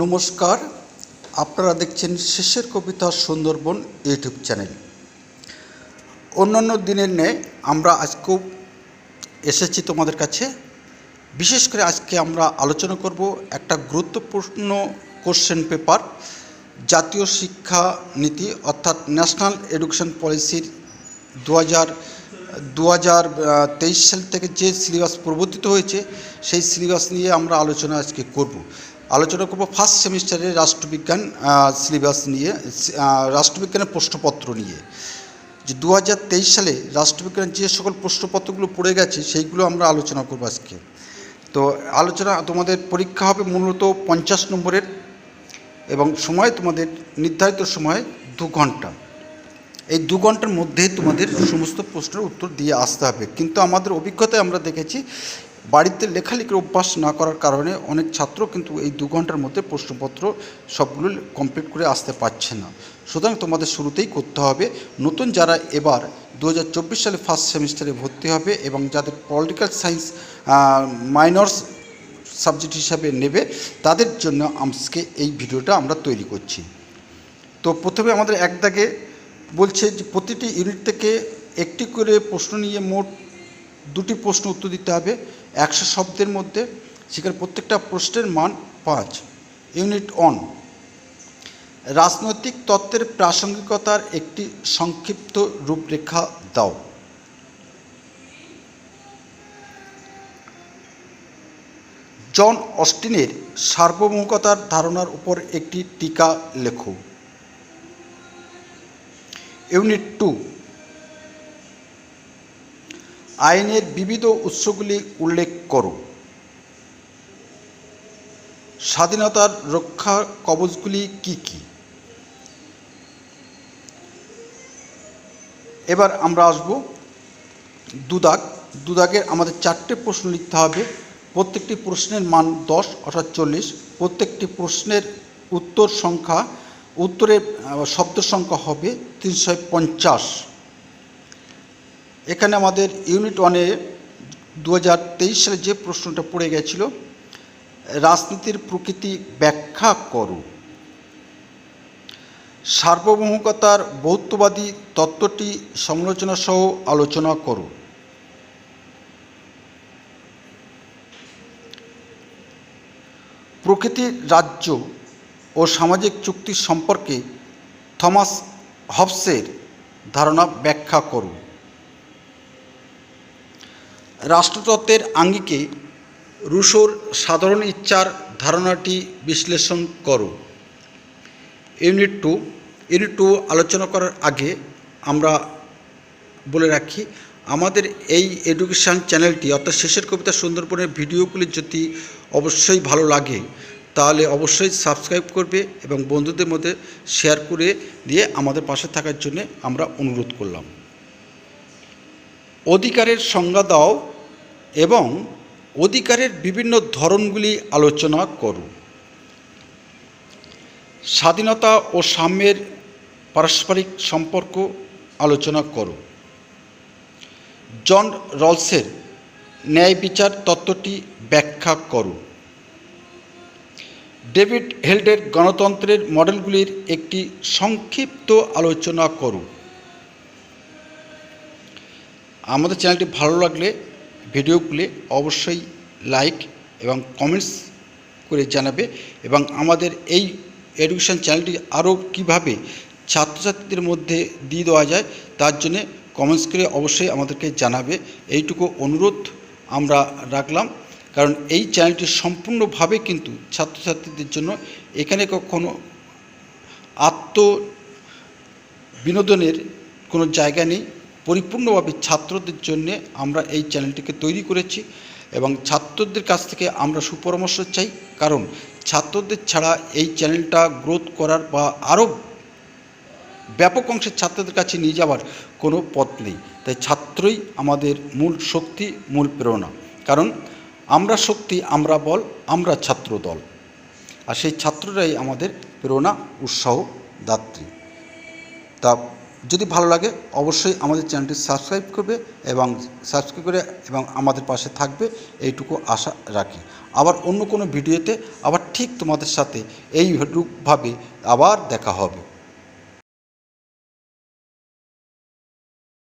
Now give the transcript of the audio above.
নমস্কার, আপনারা দেখছেন শেষের কবিতা সুন্দরবন ইউটিউব চ্যানেল। অন্যান্য দিনের ন্যায় আমরা আজকেও এসেছি তোমাদের কাছে। বিশেষ করে আজকে আমরা আলোচনা করব একটা গুরুত্বপূর্ণ কোশ্চেন পেপার জাতীয় শিক্ষা নীতি অর্থাৎ ন্যাশনাল এডুকেশন পলিসির দু হাজার দু হাজার তেইশ সাল থেকে যে সিলেবাস প্রবর্তিত হয়েছে, সেই সিলেবাস নিয়ে আমরা আলোচনা আজকে করব। আলোচনা করব ফার্স্ট সেমিস্টারের রাষ্ট্রবিজ্ঞান সিলেবাস নিয়ে রাষ্ট্রবিজ্ঞানের প্রশ্নপত্র নিয়ে। যে দু হাজার তেইশ সালে রাষ্ট্রবিজ্ঞানের যে সকল প্রশ্নপত্রগুলো পড়ে গেছে, সেইগুলো আমরা আলোচনা করব আজকে। তো আলোচনা, তোমাদের পরীক্ষা হবে মূলত পঞ্চাশ নম্বরের এবং সময় তোমাদের, নির্ধারিত সময় দু ঘণ্টা। এই দু ঘণ্টার মধ্যে তোমাদের সমস্ত প্রশ্নের উত্তর দিয়ে আসতে হবে। কিন্তু আমাদের অভিজ্ঞতায় আমরা দেখেছি বাড়িতে লেখালেখির অভ্যাস না করার কারণে অনেক ছাত্র কিন্তু এই দু ঘণ্টার মধ্যে প্রশ্নপত্র সবগুলো কমপ্লিট করে আসতে পারছে না। সুতরাং তোমাদের শুরুতেই করতে হবে, নতুন যারা এবার দু হাজার চব্বিশ সালে ফার্স্ট সেমিস্টারে ভর্তি হবে এবং যাদের পলিটিক্যাল সায়েন্স মাইনর্স সাবজেক্ট হিসাবে নেবে, তাদের জন্য আজকে এই ভিডিওটা আমরা তৈরি করছি। তো প্রথমে আমাদের এক দাগে বলছে যে প্রতিটি ইউনিট থেকে একটি করে প্রশ্ন নিয়ে মোট দুটি প্রশ্ন উত্তর দিতে হবে। একশো শব্দের মধ্যে সেখানে প্রত্যেকটা প্রশ্নের মান পাঁচ ইউনিট অন রাজনৈতিক তত্ত্বের প্রাসঙ্গিকতার একটি সংক্ষিপ্ত রূপরেখা দাও। জন অস্টিনের সার্বভৌমতার ধারণার উপর একটি টিকা লেখো। ইউনিট টু আইনের বিবিধ উৎসগুলি উল্লেখ করো। স্বাধীনতার রক্ষা কবচগুলি কি কি? এবার আমরা আসব দুদাগ। দুদাগের আমাদের চারটে প্রশ্ন লিখতে হবে। প্রত্যেকটি প্রশ্নের মান দশ, অর্থাৎ চল্লিশ। প্রত্যেকটি প্রশ্নের উত্তর সংখ্যা, উত্তরের শব্দ সংখ্যা হবে তিনশো পঞ্চাশ। এখানে আমাদের ইউনিট ওয়ানে দু সালে যে প্রশ্নটা পড়ে গেছিল, রাজনীতির প্রকৃতি ব্যাখ্যা করো। সার্বভৌমিকতার বৌদ্ধবাদী তত্ত্বটি সমালোচনা সহ আলোচনা করো। প্রকৃতির রাজ্য ও সামাজিক চুক্তি সম্পর্কে থমাস হবসের ধারণা ব্যাখ্যা করুন রাষ্ট্রতত্ত্বের আঙ্গিকে রুশোর সাধারণ ইচ্ছার ধারণাটি বিশ্লেষণ করো। ইউনিট টু ইউনিট টু আলোচনা করার আগে আমরা বলে রাখি, আমাদের এই এডুকেশান চ্যানেলটি অর্থাৎ শেষের কবিতা সুন্দরবনের ভিডিওগুলি যদি অবশ্যই ভালো লাগে, তাহলে অবশ্যই সাবস্ক্রাইব করবে এবং বন্ধুদের মধ্যে শেয়ার করে দিয়ে আমাদের পাশে থাকার জন্য আমরা অনুরোধ করলাম। অধিকারের সংজ্ঞা দাও এবং অধিকারের বিভিন্ন ধরনগুলি আলোচনা করো। স্বাধীনতা ও সাম্যের পারস্পরিক সম্পর্ক আলোচনা করো। জন রলসের ন্যায় বিচার তত্ত্বটি ব্যাখ্যা করো। ডেভিড হেল্ডের গণতন্ত্রের মডেলগুলির একটি সংক্ষিপ্ত আলোচনা করো। আমাদের চ্যানেলটি ভালো লাগলে ভিডিওগুলি অবশ্যই লাইক এবং কমেন্টস করে জানাবে এবং আমাদের এই এডুকেশন চ্যানেলটি আরও কীভাবে ছাত্রছাত্রীদের মধ্যে দিয়ে দেওয়া যায় তার জন্যে কমেন্টস করে অবশ্যই আমাদেরকে জানাবে। এইটুকু অনুরোধ আমরা রাখলাম। কারণ এই চ্যানেলটি সম্পূর্ণভাবে কিন্তু ছাত্রছাত্রীদের জন্য এখানে কখনো আত্ম বিনোদনের কোনো জায়গা নেই। পরিপূর্ণভাবে ছাত্রদের জন্য আমরা এই চ্যানেলটিকে তৈরি করেছি এবং ছাত্রদের কাছ থেকে আমরা সুপরামর্শ চাই। কারণ ছাত্রদের ছাড়া এই চ্যানেলটা গ্রোথ করার বা আরও ব্যাপক অংশের ছাত্রদের কাছে নিয়ে যাওয়ার কোনো পথ নেই। তাই ছাত্রই আমাদের মূল শক্তি, মূল প্রেরণা। কারণ আমরা শক্তি, আমরা বল, আমরা ছাত্র দল আর সেই ছাত্ররাই আমাদের প্রেরণা, উৎসাহ, দাত্রী। তা যদি ভালো লাগে, অবশ্যই আমাদের চ্যানেলটি সাবস্ক্রাইব করবে এবং সাবস্ক্রাইব করে এবং আমাদের পাশে থাকবে। এইটুকু আশা রাখি। আবার অন্য কোনো ভিডিওতে আবার ঠিক তোমাদের সাথে এইভাবে আবার দেখা হবে।